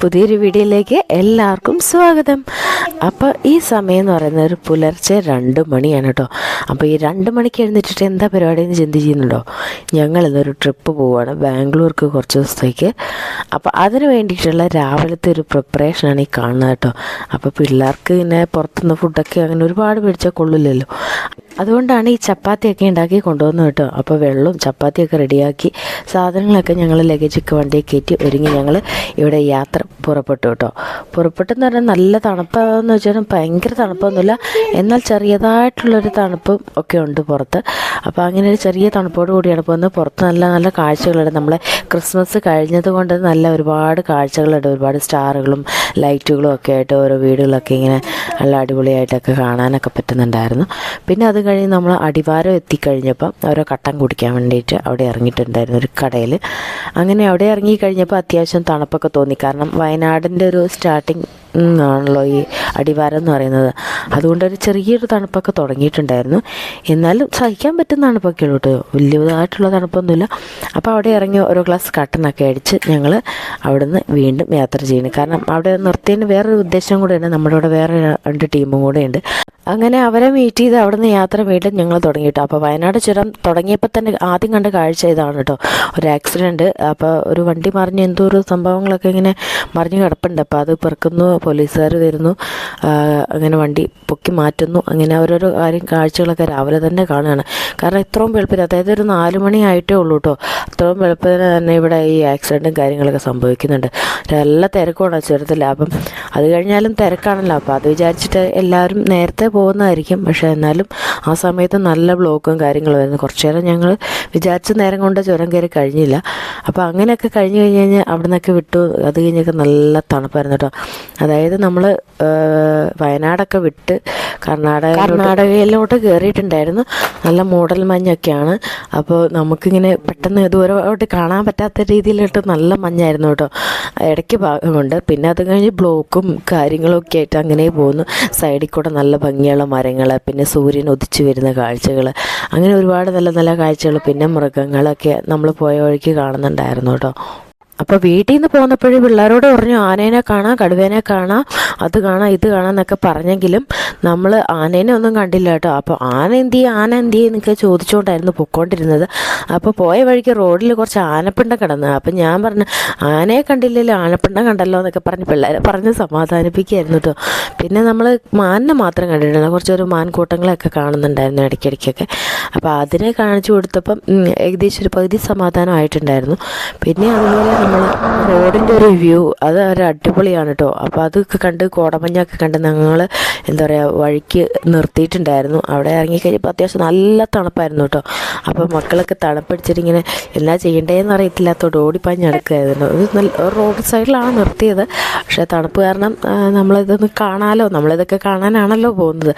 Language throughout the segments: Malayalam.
പുതിയൊരു വീഡിയോയിലേക്ക് എല്ലാവർക്കും സ്വാഗതം. അപ്പോൾ ഈ സമയം എന്ന് പറയുന്നത് ഒരു പുലർച്ചെ രണ്ട് മണിയാണ് കേട്ടോ അപ്പോൾ ഈ രണ്ട് മണിക്ക് എഴുന്നേറ്റിട്ട് എന്താ പരിപാടി എന്ന് ചിന്തിക്കുന്നുണ്ടോ ഞങ്ങൾ ഇന്നൊരു ട്രിപ്പ് പോവുകയാണ് ബാംഗ്ലൂർക്ക് കുറച്ച് ദിവസത്തേക്ക്. അപ്പോൾ അതിന് വേണ്ടിയിട്ടുള്ള രാവിലത്തെ ഒരു പ്രിപ്പറേഷനാണ് ഈ കാണുന്നത് കേട്ടോ അപ്പോൾ പിള്ളേർക്ക് പിന്നെ പുറത്തുനിന്ന് ഫുഡൊക്കെ അങ്ങനെ ഒരുപാട് മേടിച്ചാൽ കൊള്ളില്ലല്ലോ. അതുകൊണ്ടാണ് ഈ ചപ്പാത്തിയൊക്കെ ഉണ്ടാക്കി കൊണ്ടുവന്നത് കേട്ടോ. അപ്പോൾ വെള്ളവും ചപ്പാത്തിയൊക്കെ റെഡിയാക്കി സാധനങ്ങളൊക്കെ ഞങ്ങൾ ലഗേജൊക്കെ വണ്ടിയിൽ കയറ്റി ഒരുങ്ങി ഞങ്ങൾ ഇവിടെ യാത്ര പുറപ്പെട്ടു കേട്ടോ. പുറപ്പെട്ടെന്ന് പറഞ്ഞാൽ നല്ല തണുപ്പാന്ന് വെച്ചാൽ ഭയങ്കര തണുപ്പൊന്നുമില്ല. എന്നാൽ ചെറിയതായിട്ടുള്ളൊരു തണുപ്പും ഒക്കെ ഉണ്ട് പുറത്ത്. അപ്പോൾ അങ്ങനെ ഒരു ചെറിയ തണുപ്പോട് കൂടിയാണ് പോകുന്നത് പുറത്ത് നല്ല നല്ല കാഴ്ചകളുണ്ട്. നമ്മളെ ക്രിസ്മസ് കഴിഞ്ഞത് കൊണ്ട് നല്ല ഒരുപാട് കാഴ്ചകളുണ്ട്. ഒരുപാട് സ്റ്റാറുകളും ലൈറ്റുകളും ഒക്കെ ആയിട്ട് ഓരോ വീടുകളൊക്കെ ഇങ്ങനെ നല്ല അടിപൊളിയായിട്ടൊക്കെ കാണാനൊക്കെ പറ്റുന്നുണ്ടായിരുന്നു. പിന്നെ അത് കഴിഞ്ഞ് നമ്മൾ അടിവാരം എത്തിക്കഴിഞ്ഞപ്പം ഓരോ കട്ടൻ കുടിക്കാൻ വേണ്ടിയിട്ട് അവിടെ ഇറങ്ങിയിട്ടുണ്ടായിരുന്നു ഒരു കടയിൽ. അങ്ങനെ അവിടെ ഇറങ്ങി കഴിഞ്ഞപ്പോൾ അത്യാവശ്യം തണുപ്പൊക്കെ തോന്നി. കാരണം വയനാടിന്റെ ഒരു സ്റ്റാർട്ടിങ് ആണല്ലോ ഈ അടിവാരം എന്ന് പറയുന്നത്. അതുകൊണ്ട് ഒരു ചെറിയൊരു തണുപ്പൊക്കെ തുടങ്ങിയിട്ടുണ്ടായിരുന്നു. എന്നാലും സഹിക്കാൻ പറ്റുന്ന തണുപ്പൊക്കെ ഉള്ളൂ കേട്ടോ. വലിയതായിട്ടുള്ള തണുപ്പൊന്നുമില്ല. അപ്പോൾ അവിടെ ഇറങ്ങി ഓരോ ഗ്ലാസ് കട്ടനൊക്കെ അടിച്ച് ഞങ്ങൾ അവിടുന്ന് വീണ്ടും യാത്ര ചെയ്യുന്നു. കാരണം അവിടെ നിർത്തിയതിന് വേറൊരു ഉദ്ദേശം കൂടെയുണ്ട് നമ്മുടെ ഇവിടെ വേറെ രണ്ട് ടീമും കൂടെ ഉണ്ട്. അങ്ങനെ അവരെ മീറ്റ് ചെയ്ത് അവിടുന്ന് യാത്ര വീണ്ടും ഞങ്ങൾ തുടങ്ങിയിട്ടോ. അപ്പോൾ വയനാട് ചുരം തുടങ്ങിയപ്പോൾ തന്നെ ആദ്യം കണ്ട കാഴ്ച ഇതാണ് കേട്ടോ ഒരു ആക്സിഡന്റ് അപ്പോൾ ഒരു വണ്ടി മറിഞ്ഞ് എന്തോ ഒരു സംഭവങ്ങളൊക്കെ ഇങ്ങനെ മറിഞ്ഞ് കിടപ്പുണ്ട്. അപ്പോൾ അത് പെറുക്കുന്നു പോലീസുകാർ വരുന്നു. അങ്ങനെ വണ്ടി പൊക്കി മാറ്റുന്നു. അങ്ങനെ ഓരോരോ കാര്യം കാഴ്ചകളൊക്കെ രാവിലെ തന്നെ കാണുകയാണ്. കാരണം ഇത്രയും വെളുപ്പിന് അതായത് ഒരു നാല് മണി ആയിട്ടേ ഉള്ളൂ കേട്ടോ അത്രയും വെളുപ്പിന് തന്നെ ഇവിടെ ഈ ആക്സിഡന്റും കാര്യങ്ങളൊക്കെ സംഭവിക്കുന്നുണ്ട്. നല്ല തിരക്കുമാണ് ചുരത്തിൽ. അപ്പം അത് കഴിഞ്ഞാലും തിരക്കാണല്ലോ. അപ്പോൾ അത് വിചാരിച്ചിട്ട് എല്ലാവരും നേരത്തെ പോകുന്നതായിരിക്കും. പക്ഷേ എന്നാലും ആ സമയത്ത് നല്ല ബ്ലോക്കും കാര്യങ്ങളും ആയിരുന്നു. കുറച്ചേരം ഞങ്ങൾ വിചാരിച്ച നേരം കൊണ്ട് ചുരം കയറി കഴിഞ്ഞില്ല. അപ്പോൾ അങ്ങനെയൊക്കെ കഴിഞ്ഞ് കഴിഞ്ഞ് കഴിഞ്ഞാൽ അവിടെ നിന്നൊക്കെ വിട്ടു. അത് കഴിഞ്ഞൊക്കെ നല്ല തണുപ്പായിരുന്നു കേട്ടോ. അതായത് നമ്മൾ വയനാടൊക്കെ വിട്ട് കർണാടക കർണാടകയിലോട്ട് കയറിയിട്ടുണ്ടായിരുന്നു നല്ല മൂടൽ മഞ്ഞൊക്കെയാണ്. അപ്പോൾ നമുക്കിങ്ങനെ പെട്ടെന്ന് ദൂരമായിട്ട് കാണാൻ പറ്റാത്ത രീതിയിലോട്ട് നല്ല മഞ്ഞായിരുന്നു കേട്ടോ. ഇടയ്ക്ക് ഭാഗമുണ്ട് പിന്നെ അത് കഴിഞ്ഞ് ബ്ലോക്കും കാര്യങ്ങളും ഒക്കെ ആയിട്ട് അങ്ങനെ പോകുന്നു. സൈഡിൽ കൂടെ നല്ല ഭംഗിയുള്ള മരങ്ങൾ പിന്നെ സൂര്യൻ ഉദിച്ചു വരുന്ന കാഴ്ചകൾ അങ്ങനെ ഒരുപാട് നല്ല നല്ല കാഴ്ചകൾ പിന്നെ മൃഗങ്ങളൊക്കെ നമ്മൾ പോയ വഴിക്ക് കാണുന്നുണ്ടായിരുന്നു കേട്ടോ. അപ്പോൾ വീട്ടിൽ നിന്ന് പോന്നപ്പോഴും പിള്ളേരോട് പറഞ്ഞു ആനേനെ കാണാം കടുവേനെ കാണാം അത് കാണാം ഇത് കാണാം എന്നൊക്കെ പറഞ്ഞെങ്കിലും നമ്മൾ ആനേനെ ഒന്നും കണ്ടില്ല കേട്ടോ. അപ്പോൾ ആന എന്ത് ചെയ്യും? ആന എന്ത് ചെയ്യും എന്നൊക്കെ ചോദിച്ചുകൊണ്ടായിരുന്നു പൊക്കോണ്ടിരുന്നത്. അപ്പോൾ പോയ വഴിക്ക് റോഡിൽ കുറച്ച് ആനപ്പിണ്ടം കിടന്നു. അപ്പം ഞാൻ പറഞ്ഞു ആനയെ കണ്ടില്ലല്ലോ ആനപ്പിണ്ടം കണ്ടല്ലോ എന്നൊക്കെ പറഞ്ഞ് പിള്ളേരെ പറഞ്ഞ് സമാധാനിപ്പിക്കുകയായിരുന്നു കേട്ടോ. പിന്നെ നമ്മൾ മാനിനെ മാത്രം കണ്ടിട്ടുണ്ട് കുറച്ചൊരു മാൻകൂട്ടങ്ങളൊക്കെ കാണുന്നുണ്ടായിരുന്നു ഇടയ്ക്കിടയ്ക്കൊക്കെ. അപ്പോൾ അതിനെ കാണിച്ചു കൊടുത്തപ്പം ഏകദേശം ഒരു പകുതി സമാധാനമായിട്ടുണ്ടായിരുന്നു പിന്നെ അതുപോലെ നമ്മൾ റോഡിന്റെ ഒരു വ്യൂ അത് ഒരു അടിപൊളിയാണ് കേട്ടോ അപ്പോൾ അതൊക്കെ കണ്ട് കോടമഞ്ഞൊക്കെ കണ്ട് ഞങ്ങൾ എന്താ പറയുക വഴിക്ക് നിർത്തിയിട്ടുണ്ടായിരുന്നു. അവിടെ ഇറങ്ങിക്കഴിഞ്ഞപ്പോൾ അത്യാവശ്യം നല്ല തണുപ്പായിരുന്നു കേട്ടോ അപ്പോൾ മക്കളൊക്കെ തണുപ്പടിച്ചിട്ട് ഇങ്ങനെ ചെയ്യേണ്ടതെന്ന് അറിയത്തില്ലാത്തോണ്ട് ഓടിപ്പാഞ്ഞ് നടക്കുകയായിരുന്നു ഇത് നല്ല റോഡ് സൈഡിലാണ് നിർത്തിയത്. പക്ഷേ തണുപ്പ് കാരണം നമ്മളിതൊന്ന് കാണാമല്ലോ നമ്മളിതൊക്കെ കാണാനാണല്ലോ പോകുന്നത്.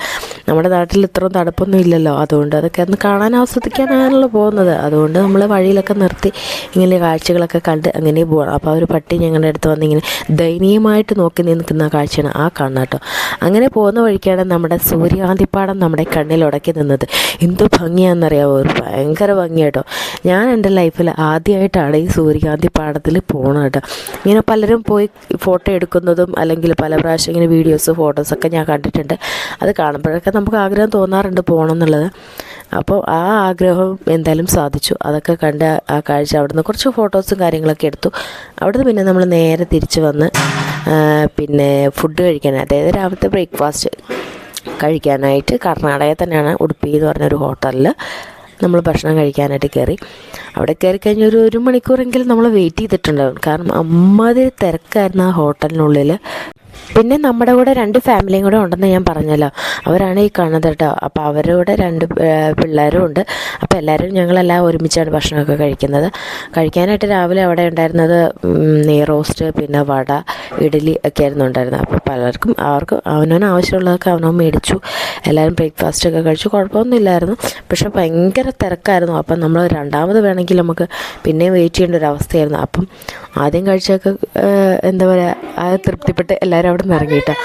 നമ്മുടെ നാട്ടിൽ ഇത്രയും തണുപ്പൊന്നും ഇല്ലല്ലോ. അതുകൊണ്ട് അതൊക്കെ ഒന്ന് കാണാൻ ആസ്വദിക്കാനാണല്ലോ പോകുന്നത്. അതുകൊണ്ട് നമ്മൾ വഴിയിലൊക്കെ നിർത്തി ഇങ്ങനെ കാഴ്ചകളൊക്കെ കണ്ട് അങ്ങനെ പോകണം അപ്പോൾ ആ ഒരു പട്ടി ഞങ്ങളുടെ അടുത്ത് വന്നിങ്ങനെ ദയനീയമായിട്ട് നോക്കി നിൽക്കുന്ന കാഴ്ചയാണ് ആ കാണുന്നത് കേട്ടോ. അങ്ങനെ പോകുന്ന വഴിക്കാണ് നമ്മുടെ സൂര്യകാന്തിപ്പാടം നമ്മുടെ കണ്ണിൽ ഉടക്കി നിന്നത്. എന്ത് ഭംഗിയാണെന്നറിയാമോ ഒരു ഭയങ്കര ഭംഗിയാട്ടോ ഞാൻ എന്റെ ലൈഫിൽ ആദ്യമായിട്ടാണ് ഈ സൂര്യാന്തിപ്പാടത്തിൽ പോകണം കേട്ടോ. ഇങ്ങനെ പലരും പോയി ഫോട്ടോ എടുക്കുന്നതും അല്ലെങ്കിൽ പല പ്രാവശ്യം ഇങ്ങനെ വീഡിയോസ് ഫോട്ടോസൊക്കെ ഞാൻ കണ്ടിട്ടുണ്ട്. അത് കാണുമ്പോഴൊക്കെ നമുക്ക് ആഗ്രഹം തോന്നാറുണ്ട് പോകണം എന്നുള്ളത് അപ്പോൾ ആ ആഗ്രഹം എന്തായാലും സാധിച്ചു. അതൊക്കെ കണ്ട് ആ കാഴ്ച അവിടുന്ന് കുറച്ച് ഫോട്ടോസും കാര്യങ്ങളൊക്കെ എടുത്തു. അവിടുന്ന് പിന്നെ നമ്മൾ നേരെ തിരിച്ച് വന്ന് പിന്നെ ഫുഡ് കഴിക്കാൻ അതായത് രാവിലത്തെ ബ്രേക്ക്ഫാസ്റ്റ് കഴിക്കാനായിട്ട് കർണാടകയിൽ തന്നെയാണ് ഉടുപ്പി എന്ന് പറഞ്ഞൊരു ഹോട്ടലിൽ നമ്മൾ ഭക്ഷണം കഴിക്കാനായിട്ട് കയറി അവിടെ കയറി കഴിഞ്ഞ ഒരു ഒരു മണിക്കൂറെങ്കിലും നമ്മൾ വെയിറ്റ് ചെയ്തിട്ടുണ്ടാവും കാരണം അമ്മാതിരി തിരക്കായിരുന്നു ആ ഹോട്ടലിനുള്ളിൽ പിന്നെ നമ്മുടെ കൂടെ രണ്ട് ഫാമിലിയും കൂടെ ഉണ്ടെന്ന് ഞാൻ പറഞ്ഞല്ലോ. അവരാണ് ഈ കാണുന്നത് കേട്ടോ. അപ്പോൾ അവരുടെ രണ്ട് പിള്ളേരും ഉണ്ട്. അപ്പോൾ എല്ലാവരും ഞങ്ങളെല്ലാം ഒരുമിച്ചാണ് ഭക്ഷണമൊക്കെ കഴിക്കുന്നത്. കഴിക്കാനായിട്ട് രാവിലെ അവിടെ ഉണ്ടായിരുന്നത് നെയ് റോസ്റ്റ് പിന്നെ വട ഇഡലി ഒക്കെ ആയിരുന്നു ഉണ്ടായിരുന്നത്. അപ്പോൾ പലർക്കും അവർക്ക് അവനവന് ആവശ്യമുള്ളതൊക്കെ അവനവൻ മേടിച്ചു. എല്ലാവരും ബ്രേക്ക്ഫാസ്റ്റ് ഒക്കെ കഴിച്ചു. കുഴപ്പമൊന്നുമില്ലായിരുന്നു പക്ഷെ ഭയങ്കര തിരക്കായിരുന്നു. അപ്പം നമ്മൾ രണ്ടാമത് വേണമെങ്കിൽ നമുക്ക് പിന്നെയും വെയിറ്റ് ചെയ്യേണ്ട ഒരു അവസ്ഥയായിരുന്നു. അപ്പം ആദ്യം കഴിച്ചൊക്കെ എന്താ പറയുക തൃപ്തിപ്പെട്ട് എല്ലാവരും അവിടെ നിന്ന് ഇറങ്ങിയിട്ടാണ്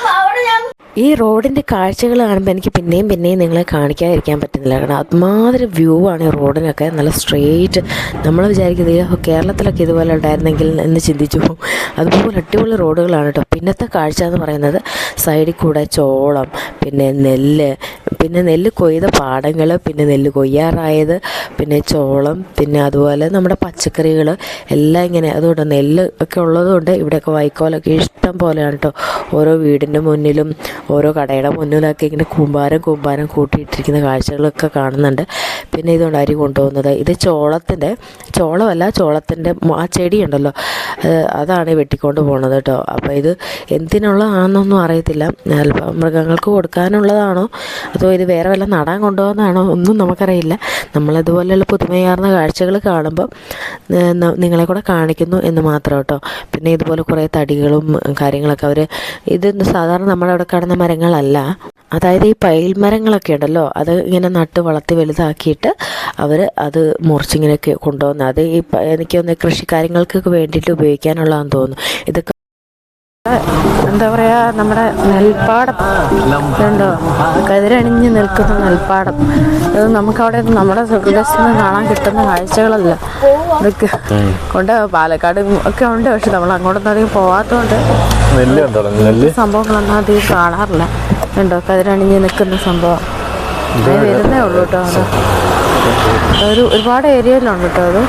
ഈ റോഡിന്റെ കാഴ്ചകൾ കാണുമ്പോൾ എനിക്ക് പിന്നെയും പിന്നെയും നിങ്ങളെ കാണിക്കാതിരിക്കാൻ പറ്റുന്നില്ല. കാരണം അതുമാതിരി വ്യൂ ആണ് ഈ റോഡിനൊക്കെ നല്ല സ്ട്രെയിറ്റ് നമ്മൾ വിചാരിക്കുന്നത് കേരളത്തിലൊക്കെ ഇതുപോലെ ഉണ്ടായിരുന്നെങ്കിൽ എന്ന് ചിന്തിച്ചു പോകും. അതുപോലെ അടിപൊളി റോഡുകളാണ് കേട്ടോ പിന്നത്തെ കാഴ്ച എന്ന് പറയുന്നത് സൈഡിൽ കൂടെ ചോളം പിന്നെ നെല്ല് പിന്നെ നെല്ല് കൊയ്ത പാടങ്ങൾ പിന്നെ നെല്ല് കൊയ്യാറായത് പിന്നെ ചോളം പിന്നെ അതുപോലെ നമ്മുടെ പച്ചക്കറികൾ എല്ലാം ഇങ്ങനെ. അതുകൊണ്ട് നെല്ല് ഒക്കെ ഉള്ളതുകൊണ്ട് ഇവിടെയൊക്കെ വൈക്കോലൊക്കെ ഇഷ്ടം പോലെയാണ് കേട്ടോ ഓരോ വീടിന്റെ മുന്നിലും ഓരോ കടയുടെ മുന്നിലൊക്കെ ഇങ്ങനെ കൂമ്പാരം കൂമ്പാരം കൂട്ടിയിട്ടിരിക്കുന്ന കാഴ്ചകളൊക്കെ കാണുന്നുണ്ട്. പിന്നെ ഇതുകൊണ്ട് അരി കൊണ്ടുപോകുന്നത്. ഇത് ചോളത്തിന്റെ ചോളമല്ല ചോളത്തിന്റെ ആ ചെടിയുണ്ടല്ലോ അതാണ് വെട്ടിക്കൊണ്ട് പോകുന്നത് കേട്ടോ. അപ്പോൾ ഇത് എന്തിനുള്ളതാണെന്നൊന്നും അറിയത്തില്ല. അല്പം മൃഗങ്ങൾക്ക് കൊടുക്കാനുള്ളതാണോ? അതോ ഇത് വേറെ വല്ല നടാൻ കൊണ്ടുപോകുന്നതാണോ? ഒന്നും നമുക്കറിയില്ല. നമ്മളിതുപോലെയുള്ള പുതുമയാർന്ന കാഴ്ചകൾ കാണുമ്പോൾ നിങ്ങളെ കൂടെ കാണിക്കുന്നു എന്ന് മാത്രം കേട്ടോ. പിന്നെ ഇതുപോലെ കുറേ തടികളും കാര്യങ്ങളൊക്കെ അവർ ഇത് സാധാരണ നമ്മുടെ അവിടെ കാണുന്ന മരങ്ങളല്ല. അതായത് ഈ പൈൽ മരങ്ങളൊക്കെ ഉണ്ടല്ലോ അത് ഇങ്ങനെ നട്ട് വളർത്തി വലുതാക്കിയിട്ട് അവർ അത് മുറിച്ചിങ്ങനെയൊക്കെ കൊണ്ടുവന്ന് അത് ഈ എനിക്കൊന്ന് എനിക്ക് തോന്നുന്നു കൃഷി കാര്യങ്ങൾക്കൊക്കെ വേണ്ടിയിട്ട് ഉപയോഗിക്കാനുള്ളതെന്ന് തോന്നുന്നു. ഇതൊക്കെ എന്താ പറയുക നമ്മുടെ നെൽപ്പാടം ഇതുണ്ടോ? കതിരണിഞ്ഞ് നിൽക്കുന്ന നെൽപ്പാടം. ഇത് നമുക്കവിടെ നമ്മുടെ പ്രദേശത്ത് കാണാൻ കിട്ടുന്ന കാഴ്ചകളല്ല. ഇതൊക്കെ കൊണ്ട് പാലക്കാട് ഒക്കെ ഉണ്ട് പക്ഷെ നമ്മൾ അങ്ങോട്ടൊന്നും അധികം പോകാത്തതുകൊണ്ട് നെല്ല് കണ്ടോ നെല്ല്. സംഭവങ്ങളൊന്നും അധികം കാണാറില്ല. ഉണ്ടോ കതിരണിഞ്ഞ് നിൽക്കുന്ന സംഭവം. വരുന്നേ ഉള്ളൂ കേട്ടോ അത്. ഒരു ഒരുപാട് ഏരിയയിലുണ്ട് കേട്ടോ അത്.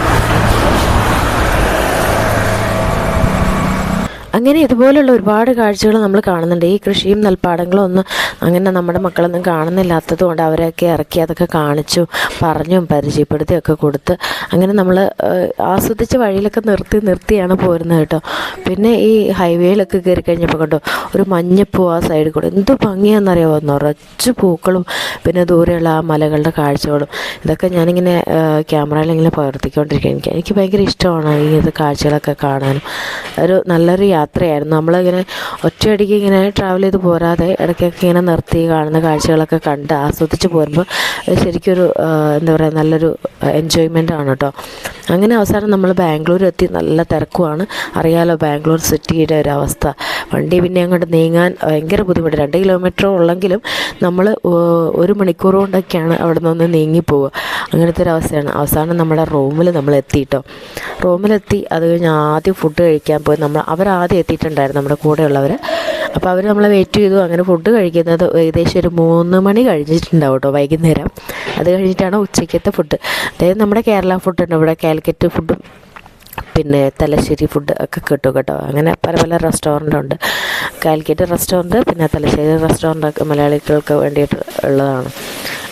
അങ്ങനെ ഇതുപോലുള്ള ഒരുപാട് കാഴ്ചകൾ നമ്മൾ കാണുന്നുണ്ട്. ഈ കൃഷിയും നെൽപ്പാടങ്ങളും ഒന്നും അങ്ങനെ നമ്മുടെ മക്കളൊന്നും കാണുന്നില്ലാത്തത് കൊണ്ട് അവരെയൊക്കെ ഇറക്കി അതൊക്കെ കാണിച്ചു പറഞ്ഞും പരിചയപ്പെടുത്തിയൊക്കെ കൊടുത്ത് അങ്ങനെ നമ്മൾ ആസ്വദിച്ച വഴിയിലൊക്കെ നിർത്തി നിർത്തിയാണ് പോരുന്നത് കേട്ടോ. പിന്നെ ഈ ഹൈവേയിലൊക്കെ കയറി കഴിഞ്ഞപ്പോൾ കണ്ടോ ഒരു മഞ്ഞപ്പൂ ആ സൈഡിൽ കൂടെ എന്ത് ഭംഗിയാണെന്നറിയാമോ നിറച്ച് പൂക്കളും പിന്നെ ദൂരെയുള്ള ആ മലകളുടെ കാഴ്ചകളും. ഇതൊക്കെ ഞാനിങ്ങനെ ക്യാമറയിൽ ഇങ്ങനെ പകർത്തിക്കൊണ്ടിരിക്കുക എനിക്ക് എനിക്ക് ഭയങ്കര ഇഷ്ടമാണ് ഈ ഇത് കാഴ്ചകളൊക്കെ കാണാനും. ഒരു നല്ലൊരു യാത്രയായിരുന്നു. നമ്മളിങ്ങനെ ഒറ്റയടിക്ക് ഇങ്ങനെ ട്രാവൽ ചെയ്ത് പോരാതെ ഇടയ്ക്കൊക്കെ ഇങ്ങനെ നിർത്തി കാണുന്ന കാഴ്ചകളൊക്കെ കണ്ട് ആസ്വദിച്ച് പോരുമ്പോൾ ശരിക്കൊരു എന്താ പറയുക നല്ലൊരു എൻജോയ്മെന്റ് ആണ് കേട്ടോ അങ്ങനെ അവസാനം നമ്മൾ ബാംഗ്ലൂർ എത്തി നല്ല തിരക്കുമാണ് അറിയാലോ ബാംഗ്ലൂർ സിറ്റിയുടെ ഒരു അവസ്ഥ. വണ്ടി പിന്നെ അങ്ങോട്ട് നീങ്ങാൻ ഭയങ്കര ബുദ്ധിമുട്ട്. രണ്ട് കിലോമീറ്റർ ഉള്ളെങ്കിലും നമ്മൾ ഒരു മണിക്കൂർ കൊണ്ടൊക്കെയാണ് അവിടെ നിന്ന് നീങ്ങിപ്പോവുക അങ്ങനത്തെ ഒരു അവസ്ഥയാണ്. അവസാനം നമ്മുടെ റൂമിൽ നമ്മൾ എത്തിയിട്ടോ റൂമിലെത്തി അത് കഴിഞ്ഞ് ആദ്യം ഫുഡ് കഴിക്കാൻ പോയി. നമ്മൾ അവരാദ്യം എത്തിയിട്ടുണ്ടായിരുന്നു നമ്മുടെ കൂടെയുള്ളവർ അപ്പോൾ അവർ നമ്മളെ വെയിറ്റ് ചെയ്തു. അങ്ങനെ ഫുഡ് കഴിക്കുന്നത് ഏകദേശം ഒരു മൂന്ന് മണി കഴിഞ്ഞിട്ടുണ്ടാവും കേട്ടോ വൈകുന്നേരം. അത് കഴിഞ്ഞിട്ടാണ് ഉച്ചയ്ക്കത്തെ ഫുഡ് അതായത് നമ്മുടെ കേരള ഫുഡ് ഉണ്ട്. ഇവിടെ കാലിക്കറ്റ് ഫുഡും പിന്നെ തലശ്ശേരി ഫുഡ് ഒക്കെ കിട്ടും കേട്ടോ. അങ്ങനെ പല പല റെസ്റ്റോറന്റ് ഉണ്ട്. കാലിക്കറ്റ് റെസ്റ്റോറന്റ് പിന്നെ തലശ്ശേരി റെസ്റ്റോറന്റ് ഒക്കെ മലയാളികൾക്ക് വേണ്ടിയിട്ട് ഉള്ളതാണ്.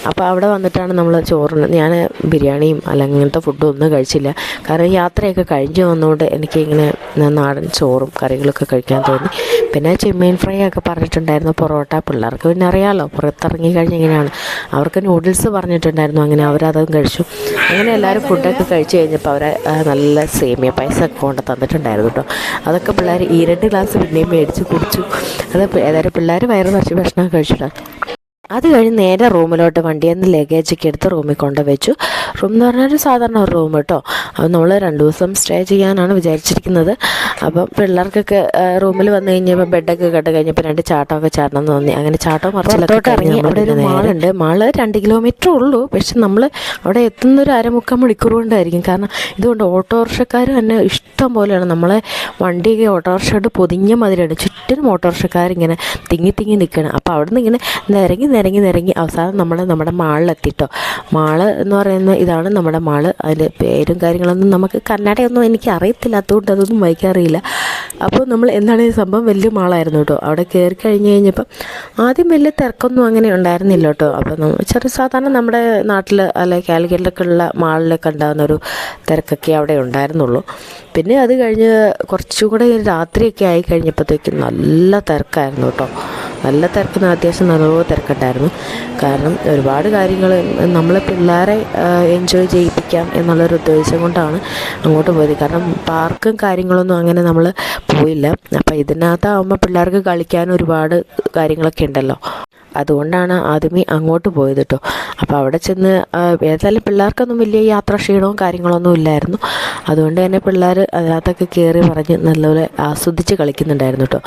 അപ്പോൾ അവിടെ വന്നിട്ടാണ് നമ്മൾ ചോറിന് ഞാൻ ബിരിയാണിയും അല്ലെങ്കിൽ അങ്ങനത്തെ ഫുഡും ഒന്നും കഴിച്ചില്ല. കാരണം യാത്രയൊക്കെ കഴിഞ്ഞ് വന്നുകൊണ്ട് എനിക്കിങ്ങനെ നാടൻ ചോറും കറികളൊക്കെ കഴിക്കാൻ തോന്നി. പിന്നെ ചെമ്മീൻ ഫ്രൈ ഒക്കെ പറഞ്ഞിട്ടുണ്ടായിരുന്നു പൊറോട്ട. പിള്ളേർക്ക് പിന്നെ അറിയാമല്ലോ പുറത്തിറങ്ങി കഴിഞ്ഞ് ഇങ്ങനെയാണ് അവർക്ക് നൂഡിൽസ് പറഞ്ഞിട്ടുണ്ടായിരുന്നു അങ്ങനെ അവരതും കഴിച്ചു. അങ്ങനെ എല്ലാവരും ഫുഡൊക്കെ കഴിച്ച് കഴിഞ്ഞപ്പോൾ അവരെ നല്ല സേമിയ പൈസ ഒക്കെ കൊണ്ട് തന്നിട്ടുണ്ടായിരുന്നു കേട്ടോ അതൊക്കെ പിള്ളേർ ഈ രണ്ട് ഗ്ലാസ് പിന്നെയും മേടിച്ച് കുടിച്ചു. അത് ഏതായാലും പിള്ളേർ വയറ് നിറച്ച് ഭക്ഷണം കഴിച്ചിട്ടാണ് അത് കഴിഞ്ഞ് നേരെ റൂമിലോട്ട് വണ്ടിയിൽ നിന്ന് ലഗേജൊക്കെ എടുത്ത് റൂമിൽ കൊണ്ട് വെച്ചു. റൂം എന്ന് പറഞ്ഞാൽ ഒരു സാധാരണ ഒരു റൂം കേട്ടോ. അപ്പോൾ നമ്മൾ രണ്ട് ദിവസം സ്റ്റേ ചെയ്യാനാണ് വിചാരിച്ചിരിക്കുന്നത്. അപ്പം പിള്ളേർക്കൊക്കെ റൂമിൽ വന്നു കഴിഞ്ഞപ്പോൾ ബെഡൊക്കെ കെട്ട് കഴിഞ്ഞപ്പോൾ രണ്ട് ചാട്ടമൊക്കെ ചാടണം എന്ന് തോന്നി. അങ്ങനെ ചാട്ടം മറിച്ചിലൊക്കെ ഇറങ്ങി അവിടെ ഒരു മാളുണ്ട്. മാൾ രണ്ട് കിലോമീറ്റർ ഉള്ളൂ. പക്ഷെ നമ്മൾ അവിടെ എത്തുന്ന ഒരു അരമുക്കാൽ മണിക്കൂർ കൊണ്ടായിരിക്കും. കാരണം ഇതുകൊണ്ട് ഓട്ടോറിക്ഷക്കാർ തന്നെ ഇഷ്ടം പോലെയാണ്. നമ്മളെ വണ്ടിയൊക്കെ ഓട്ടോറിക്ഷയോട് പൊതിഞ്ഞ മതിലാണ് ചുറ്റിനും ഓട്ടോറിക്ഷക്കാരിങ്ങനെ തിങ്ങി തിങ്ങി നിൽക്കണം അപ്പോൾ അവിടെ നിന്ന് ഇങ്ങനെ നിരങ്ങി നിരങ്ങി നിരങ്ങി അവസാനം നമ്മൾ നമ്മുടെ മാളിലെത്തിട്ടോ. മാൾ എന്ന് പറയുന്ന ഇതാണ് നമ്മുടെ മാൾ. അതിന്റെ പേരും കാര്യങ്ങളൊന്നും നമുക്ക് കന്നഡയൊന്നും എനിക്ക് അറിയത്തില്ല. അതുകൊണ്ട് അതൊന്നും വായിക്കാറിയില്ല അപ്പോൾ നമ്മൾ എന്താണ് ഈ സംഭവം? വലിയ മാളായിരുന്നു കേട്ടോ. അവിടെ കയറി കഴിഞ്ഞ് കഴിഞ്ഞപ്പം ആദ്യം വലിയ തിരക്കൊന്നും അങ്ങനെ ഉണ്ടായിരുന്നില്ല കേട്ടോ. അപ്പോൾ ചെറിയ സാധാരണ നമ്മുടെ നാട്ടിൽ അല്ലെ കാലിക്കറ്റിലൊക്കെ ഉള്ള മാളിലൊക്കെ ഉണ്ടാകുന്ന ഒരു തിരക്കൊക്കെ അവിടെ ഉണ്ടായിരുന്നുള്ളൂ. പിന്നെ അത് കഴിഞ്ഞ് കുറച്ചും കൂടെ രാത്രിയൊക്കെ ആയി കഴിഞ്ഞപ്പോഴത്തേക്കും നല്ല തിരക്കായിരുന്നു കേട്ടോ. നല്ല തിരക്കുന്ന അത്യാവശ്യം നല്ലപോലെ തിരക്കുണ്ടായിരുന്നു. കാരണം ഒരുപാട് കാര്യങ്ങൾ നമ്മളെ പിള്ളേരെ എൻജോയ് ചെയ്യിപ്പിക്കാം എന്നുള്ളൊരു ഉദ്ദേശം കൊണ്ടാണ് അങ്ങോട്ട് പോയത്. കാരണം പാർക്കും കാര്യങ്ങളൊന്നും അങ്ങനെ നമ്മൾ പോയില്ല. അപ്പോൾ ഇതിനകത്താവുമ്പോൾ പിള്ളേർക്ക് കളിക്കാൻ ഒരുപാട് കാര്യങ്ങളൊക്കെ ഉണ്ടല്ലോ. അതുകൊണ്ടാണ് ആദ്യമേ അങ്ങോട്ട് പോയത് കേട്ടോ അപ്പോൾ അവിടെ ചെന്ന് ഏതായാലും പിള്ളേർക്കൊന്നും വലിയ യാത്ര ക്ഷീണവും കാര്യങ്ങളൊന്നും ഇല്ലായിരുന്നു. അതുകൊണ്ട് തന്നെ പിള്ളേർ അതിനകത്തൊക്കെ കയറി പറഞ്ഞ് നല്ലപോലെ ആസ്വദിച്ച് കളിക്കുന്നുണ്ടായിരുന്നു കേട്ടോ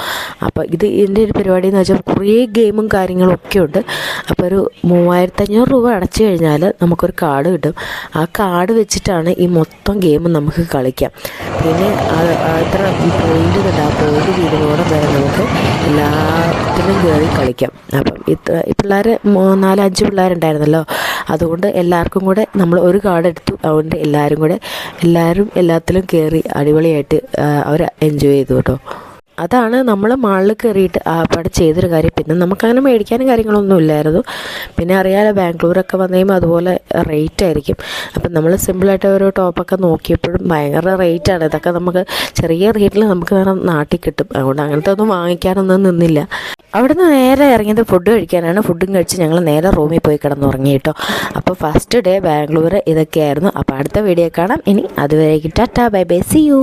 അപ്പോൾ ഇത് ഇതിന്റെ ഒരു പരിപാടി എന്ന് വെച്ചാൽ കുറേ ഗെയിമും കാര്യങ്ങളും ഒക്കെ ഉണ്ട്. അപ്പോൾ ഒരു മൂവായിരത്തഞ്ഞൂറ് രൂപ അടച്ചു കഴിഞ്ഞാൽ നമുക്കൊരു കാർഡ് കിട്ടും. ആ കാർഡ് വെച്ചിട്ടാണ് ഈ മൊത്തം ഗെയിം നമുക്ക് കളിക്കാം. പിന്നെ എത്ര അത്ര ഉണ്ട് ആ പോയിന്റ് വീടിനോട് വരെ നമുക്ക് എല്ലാത്തിനും കയറി കളിക്കാം. അപ്പം ഇത്ര പിള്ളേർ നാല് അഞ്ച് പിള്ളേരുണ്ടായിരുന്നല്ലോ. അതുകൊണ്ട് എല്ലാവർക്കും കൂടെ നമ്മൾ ഒരു കാർഡ് അതുകൊണ്ട് എല്ലാവരും കൂടെ എല്ലാവരും എല്ലാത്തിലും കയറി അടിപൊളിയായിട്ട് അവർ എൻജോയ് ചെയ്തു കേട്ടോ. അതാണ് നമ്മൾ മാളിൽ കയറിയിട്ട് ആപ്പാട് ചെയ്തൊരു കാര്യം. പിന്നെ നമുക്കങ്ങനെ മേടിക്കാനും കാര്യങ്ങളൊന്നും ഇല്ലായിരുന്നു. പിന്നെ അറിയാലോ ബാംഗ്ലൂരൊക്കെ വന്നു കഴിയുമ്പോൾ അതുപോലെ റേറ്റ് ആയിരിക്കും. അപ്പം നമ്മൾ സിമ്പിളായിട്ട് ഒരു ടോപ്പൊക്കെ നോക്കിയപ്പോഴും ഭയങ്കര റേറ്റാണ് ഇതൊക്കെ നമുക്ക് ചെറിയ റേറ്റിൽ നമുക്ക് വേറെ നാട്ടിൽ കിട്ടും. അതുകൊണ്ട് അങ്ങനത്തെ ഒന്നും വാങ്ങിക്കാനൊന്നും നിന്നില്ല. അവിടുന്ന് നേരെ ഇറങ്ങിയത് ഫുഡ് കഴിക്കാനാണ്. ഫുഡും കഴിച്ച് ഞങ്ങൾ നേരെ റൂമിൽ പോയി കിടന്നുറങ്ങി കേട്ടോ. അപ്പോൾ ഫസ്റ്റ് ഡേ ബാംഗ്ലൂർ ഇതൊക്കെയായിരുന്നു. അപ്പോൾ അടുത്ത വീഡിയോ കാണാം. ഇനി അതുവരേക്കും. Tata bye bye. See you